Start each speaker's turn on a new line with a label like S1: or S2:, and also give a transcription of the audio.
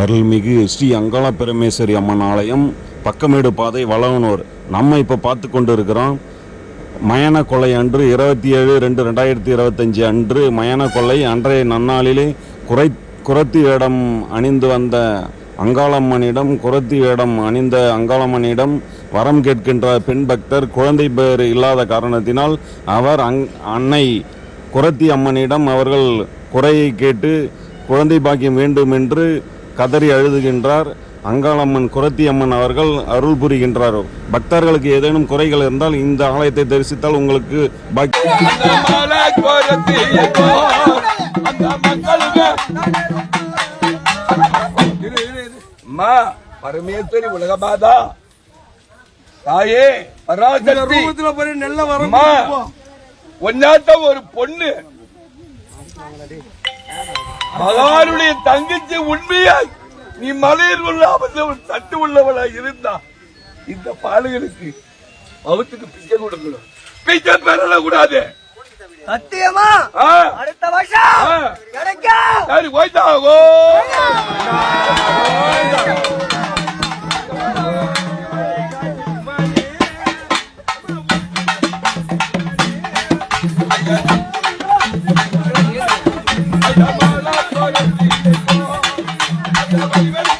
S1: அருள்மிகு ஸ்ரீ அங்காள பரமேஸ்வரி அம்மன் ஆலயம் பக்கமேடு பாதை வளவனூர். நம்ம இப்போ பார்த்து கொண்டு இருக்கிறோம் மயன கொள்ளை அன்று இருபத்தி ஏழு ரெண்டு ரெண்டாயிரத்தி இருபத்தஞ்சி அன்று மயன கொள்ளை அன்றைய நன்னாளிலே குறை குரத்தி வேடம் அணிந்து வந்த அங்காளம்மனிடம் குரத்தி வேடம் அணிந்த அங்காளம்மனிடம் வரம் கேட்கின்ற பெண் பக்தர் குழந்தை பேர் இல்லாத காரணத்தினால் அவர் அங் அன்னை குரத்தி அம்மனிடம் அவர்கள் குறையை கேட்டு குழந்தை பாக்கியம் வேண்டும் என்று கதறி அழுதுகின்றார். அங்காளம்மன் குரத்தி அம்மன் அவர்கள் அருள் புரிகின்றார். பக்தர்களுக்கு ஏதேனும் குறைகள் இருந்தால் இந்த ஆலயத்தை தரிசித்தால் உங்களுக்கு
S2: பரமேஸ்வரி உலகமாதா தாயே பராசக்தி.
S3: நெல்ல
S2: ஒன்னாத்த ஒரு பொண்ணு. மகானுடைய தங்கச்சி உண்மையாய் மலையில் உள்ளாமல் தட்டு உள்ளவளா இருந்தா இந்த பாலுகளுக்கு அவத்துக்கு பிச்சை கொடுக்கணும். பிச்சை பெறல கூடாது
S4: சத்தியமா அடுத்த வருஷம்!
S2: Thank you.